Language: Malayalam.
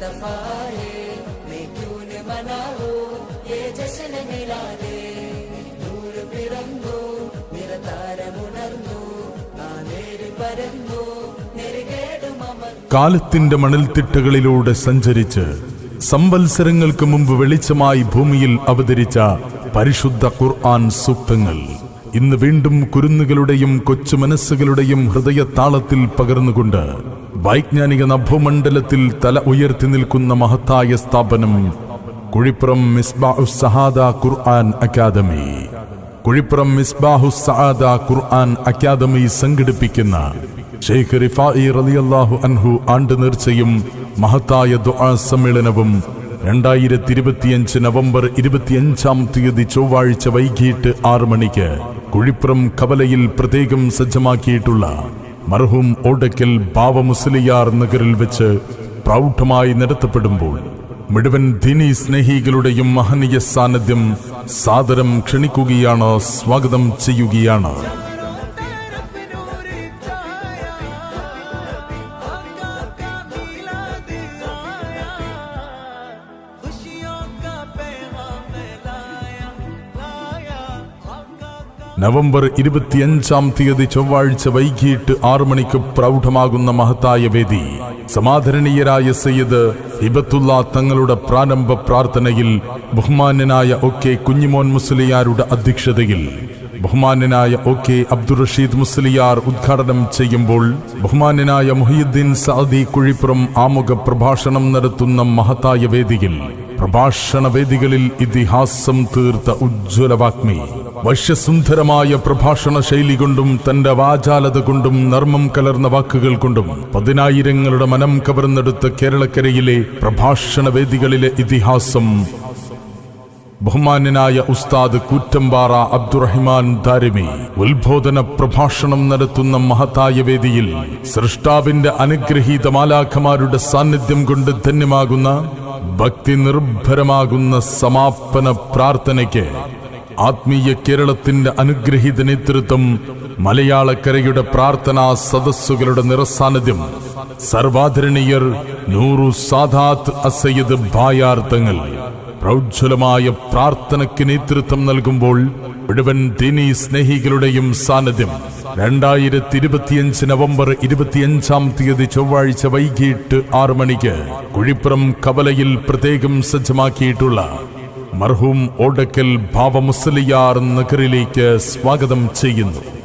मुस्तफा है मैं क्यों न मनाऊं ये जश्न मिलादे നൂർ പിറന്നു നിറതാരമുണർന്നു ആ നേര് പരന്നു നെരുകേടുമമർ കാലത്തിന്റെ മണൽത്തിട്ടകളിലൂടെ സഞ്ചരിച്ച് സംവത്സരങ്ങൾക്ക് മുമ്പ് വെളിച്ചമായി ഭൂമിയിൽ അവതരിച്ച പരിശുദ്ധ ഖുർആൻ സൂക്തങ്ങൾ ഇന്ന് വീണ്ടും കുരുന്നുകളുടെയും കൊച്ചു മനസ്സുകളുടെയും ഹൃദയതാളത്തിൽ പകർന്നുകൊണ്ട് വൈജ്ഞാനിക നഭമണ്ഡലത്തിൽ തല ഉയർത്തി നിൽക്കുന്ന മഹത്തായ സ്ഥാപനം കുഴിപ്പുറം മിസ്ബാഹു സഹാദ ഖുർആൻ അക്കാദമി. കുഴിപ്പുറം മിസ്ബാഹു സഹാദ ഖുർആൻ അക്കാദമി സംഘടിപ്പിക്കുന്ന ഷെയ്ഖ് റിഫായി റളിയല്ലാഹു അൻഹു ആണ്ട് നേർച്ചയും മഹത്തായ ദുആ സമ്മേളനവും രണ്ടായിരത്തി ഇരുപത്തിയഞ്ച് നവംബർ ഇരുപത്തിയഞ്ചാം തീയതി ചൊവ്വാഴ്ച വൈകിട്ട് ആറ് മണിക്ക് കുഴിപ്പുറം കവലയിൽ പ്രത്യേകം സജ്ജമാക്കിയിട്ടുള്ള മർഹൂം ഓടക്കിൽ ബാവ മുസ്ലിയാർ നഗറിൽ വെച്ച് പ്രൗഢമായി നടത്തപ്പെടുമ്പോൾ മുഴുവൻ ധിനി സ്നേഹികളുടെയും മഹനീയ സാന്നിധ്യം സാദരം ക്ഷണിക്കുകയാണ് സ്വാഗതം ചെയ്യുകയാണ്. നവംബർ ഇരുപത്തിയഞ്ചാം തീയതി ചൊവ്വാഴ്ച വൈകിട്ട് ആറു മണിക്ക് പ്രൗഢമാകുന്ന മഹത്തായ വേദി. സമാധരണീയരായ സയ്യിദ് ഹിബത്തുള്ള തങ്ങളുടെ പ്രാരംഭ പ്രാർത്ഥനയിൽ ബഹുമാന്യനായ ഒ കെ കുഞ്ഞിമോൻ മുസ്ലിയാരുടെ അധ്യക്ഷതയിൽ ബഹുമാന്യനായ ഒ കെ അബ്ദുൾ റഷീദ് മുസ്ലിയാർ ഉദ്ഘാടനം ചെയ്യുമ്പോൾ ബഹുമാന്യനായ മുഹിയുദ്ദീൻ സാദി കുഴിപ്പുറം ആമുഖ പ്രഭാഷണം നടത്തുന്ന മഹത്തായ വേദിയിൽ പ്രഭാഷണ വേദികളിൽ ഇതിഹാസം തീർത്ത ഉജ്ജ്വല വാഗ്മി. വശ്യസുന്ദരമായ പ്രഭാഷണ ശൈലി കൊണ്ടും തന്റെ വാചാലത കൊണ്ടും നർമ്മം കലർന്ന വാക്കുകൾ കൊണ്ടും പതിനായിരങ്ങളുടെ മനം കവർന്നെടുത്ത കേരളക്കരയിലെ പ്രഭാഷണ വേദികളിലെ ഇതിഹാസം ബഹുമാന്യനായ ഉസ്താദ് കൂറ്റമ്പാറ അബ്ദുറഹിമാൻ ദാരിമി ഉത്ബോധന പ്രഭാഷണം നടത്തുന്ന മഹത്തായ വേദിയിൽ സൃഷ്ടാവിന്റെ അനുഗ്രഹീത മാലാഖമാരുടെ സാന്നിധ്യം കൊണ്ട് ധന്യമാകുന്ന ഭക്തി നിർഭരമാകുന്ന സമാപന പ്രാർത്ഥനയ്ക്ക് ആത്മീയ കേരളത്തിന്റെ അനുഗ്രഹീത നേതൃത്വം മലയാളക്കരയുടെ പ്രാർത്ഥനാ സദസ്സുകളുടെ നിറസാന്നിധ്യം. സർവാധരണീയർ നൂറു സാദാത്ത് അസയ്യദ് ഭായാർത്ഥങ്ങൾ. പ്രൗജ്വലമായ പ്രാർത്ഥനയ്ക്ക് നേതൃത്വം നൽകുമ്പോൾ മുഴുവൻ ദിനി സ്നേഹികളുടെയും സാന്നിധ്യം. രണ്ടായിരത്തി ഇരുപത്തിയഞ്ച് നവംബർ ഇരുപത്തിയഞ്ചാം തീയതി ചൊവ്വാഴ്ച വൈകിട്ട് ആറു മണിക്ക് കുഴിപ്പുറം കവലയിൽ പ്രത്യേകം സജ്ജമാക്കിയിട്ടുള്ള മർഹൂം ഓടക്കൽ ഭാവമുസലിയാർ നഗറിലേക്ക് സ്വാഗതം ചെയ്യുന്നു.